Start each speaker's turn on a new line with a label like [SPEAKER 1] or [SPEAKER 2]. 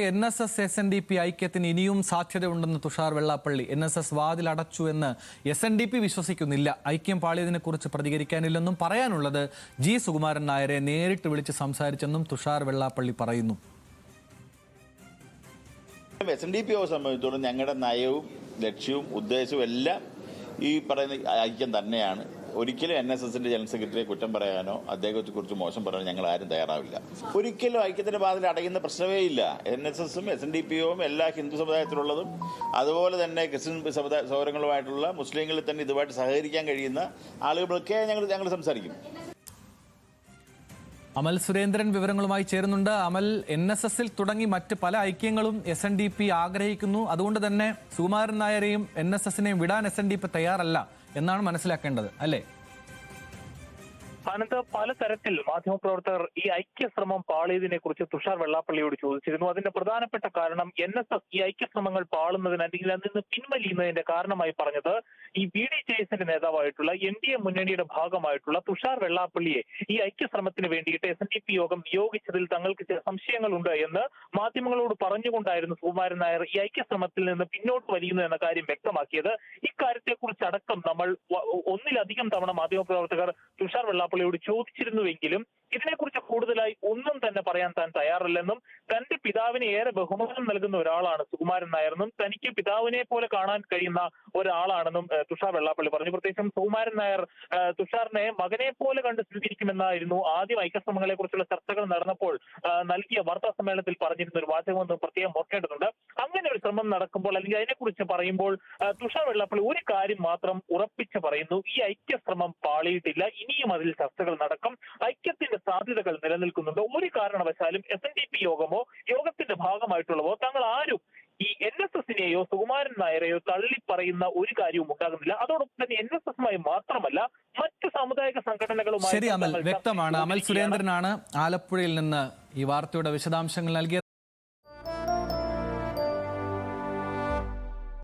[SPEAKER 1] N S S S N D P ഐക്യത്തിന് ഇനിയും സാധ്യതയുണ്ടെന്ന് Thushar Vellappally. N S S വാതിലടച്ചു എന്ന് എസ് എൻ ഡി പി വിശ്വസിക്കുന്നില്ല. ഐക്യം പാളിയതിനെക്കുറിച്ച് പ്രതികരിക്കാനില്ലെന്നും പറയാനുള്ളത് ജി സുകുമാരൻ നായരെ നേരിട്ട് വിളിച്ച് സംസാരിച്ചെന്നും തുഷാർ വെള്ളാപ്പള്ളി പറയുന്നു.
[SPEAKER 2] എസ് എൻ ഡി പി സംബന്ധിച്ചോളം ഞങ്ങളുടെ നയവും ലക്ഷ്യവും ഉദ്ദേശവും എല്ലാം ഈ പറയുന്ന ഐക്യം തന്നെയാണ്. ഒരിക്കലും എൻ എസ് എസിന്റെ ജനറൽ സെക്രട്ടറിയെ കുറ്റം പറയാനോ അദ്ദേഹത്തെ കുറിച്ച് മോശം പറയാനോ ഞങ്ങൾ ആരും തയ്യാറാവില്ല. ഒരിക്കലും ഐക്യത്തിന്റെ പാതിൽ അടയുന്ന പ്രശ്നമേ ഇല്ല. എൻ എസ് എസും എസ് എൻ ഡി പി ഒവും എല്ലാ ഹിന്ദു സമുദായത്തിലുള്ളതും അതുപോലെ തന്നെ ക്രിസ്ത്യൻ സമുദായ സൗരങ്ങളുമായിട്ടുള്ള മുസ്ലിങ്ങളിൽ തന്നെ ഇതുമായിട്ട് സഹകരിക്കാൻ കഴിയുന്ന ആളുകളൊക്കെ ഞങ്ങൾ ഞങ്ങൾ സംസാരിക്കും.
[SPEAKER 1] അമൽ സുരേന്ദ്രൻ വിവരങ്ങളുമായി ചേരുന്നുണ്ട്. അമൽ എൻ എസ് എസിൽ തുടങ്ങി മറ്റ് പല ഐക്യങ്ങളും എസ് എൻ ഡി പി ആഗ്രഹിക്കുന്നു. അതുകൊണ്ട് തന്നെ സുകുമാരൻ നായരെയും എൻ എസ് എസിനെയും വിടാൻ എസ് എൻ ഡി പി തയ്യാറല്ല എന്നാണ് മനസ്സിലാക്കേണ്ടത് അല്ലേ?
[SPEAKER 3] അനന്ത് പലതരത്തിൽ മാധ്യമപ്രവർത്തകർ ഈ ഐക്യശ്രമം പാളിയതിനെ കുറിച്ച് തുഷാർ വെള്ളാപ്പള്ളിയോട് ചോദിച്ചിരുന്നു. അതിന്റെ പ്രധാനപ്പെട്ട കാരണം എൻ എസ് എസ് ഈ ഐക്യശ്രമങ്ങൾ പാളുന്നതിന് അല്ലെങ്കിൽ അതിൽ നിന്ന് പിൻവലിയുന്നതിന്റെ കാരണമായി പറഞ്ഞത് ഈ ബി ഡി ജെഎസിന്റെ നേതാവായിട്ടുള്ള എൻ ഡി എ മുന്നണിയുടെ ഭാഗമായിട്ടുള്ള തുഷാർ വെള്ളാപ്പള്ളിയെ ഈ ഐക്യശ്രമത്തിന് വേണ്ടിയിട്ട് എസ് എൻ ഡി പി യോഗം നിയോഗിച്ചതിൽ തങ്ങൾക്ക് ചില സംശയങ്ങളുണ്ട് എന്ന് മാധ്യമങ്ങളോട് പറഞ്ഞുകൊണ്ടായിരുന്നു സുകുമാരൻ നായർ ഈ ഐക്യശ്രമത്തിൽ നിന്ന് പിന്നോട്ട് വലിയുന്നു എന്ന കാര്യം വ്യക്തമാക്കിയത്. ഇക്കാര്യത്തെക്കുറിച്ചടക്കം നമ്മൾ ഒന്നിലധികം തവണ മാധ്യമപ്രവർത്തകർ തുഷാർ വെള്ളാപ്പള്ളിയോട് ചോദിച്ചിരുന്നുവെങ്കിലും ഇതിനെക്കുറിച്ച് കൂടുതലായി ഒന്നും തന്നെ പറയാൻ താൻ തയ്യാറല്ലെന്നും തന്റെ പിതാവിന് ഏറെ ബഹുമാനം നൽകുന്ന ഒരാളാണ് സുകുമാരൻ നായരെന്നും തനിക്ക് പിതാവിനെ പോലെ കാണാൻ കഴിയുന്ന ഒരാളാണെന്നും തുഷാർ വെള്ളാപ്പള്ളി പറഞ്ഞു. പ്രത്യേകിച്ചും സുകുമാരൻ നായർ തുഷാറിനെ മകനെ പോലെ കണ്ട് സ്വീകരിക്കുമെന്നായിരുന്നു ആദ്യം ഐക്യശ്രമങ്ങളെ കുറിച്ചുള്ള ചർച്ചകൾ നടന്നപ്പോൾ നൽകിയ വാർത്താ സമ്മേളനത്തിൽ പറഞ്ഞിരുന്ന ഒരു വാചകമെന്ന് പ്രത്യേകം ഓർക്കേണ്ടതുണ്ട്. അങ്ങനെ ഒരു ശ്രമം നടക്കുമ്പോൾ അല്ലെങ്കിൽ അതിനെക്കുറിച്ച് പറയുമ്പോൾ തുഷാർ വെള്ളാപ്പള്ളി ഒരു കാര്യം മാത്രം ഉറപ്പിച്ച് പറയുന്നു. ഈ ഐക്യശ്രമം പാളിയിട്ടില്ല. ഇനിയും അതിൽ ചർച്ചകൾ നടക്കും. ഐക്യത്തിന്റെ സാധ്യതകൾ നിലനിൽക്കുന്നുണ്ട്. ഒരു കാരണവശാലും എസ് എൻ ഡി പി യോഗമോ യോഗത്തിന്റെ ഭാഗമായിട്ടുള്ളവോ തങ്ങൾ ആരും ഈ എൻ എസ് എസിനെയോ സുകുമാരൻ നായരെയോ തള്ളി പറയുന്ന ഒരു കാര്യവും ഉണ്ടാകുന്നില്ല. അതോടൊപ്പം തന്നെ എൻ എസ് എസുമായി മാത്രമല്ല മറ്റ് സാമുദായിക സംഘടനകളുമായി
[SPEAKER 1] ശരി അമൽ. വ്യക്തമാണ്. അമൽ സുരേന്ദ്രനാണ് ആലപ്പുഴയിൽ നിന്ന് ഈ വാർത്തയുടെ വിശദാംശങ്ങൾ നൽകിയത്.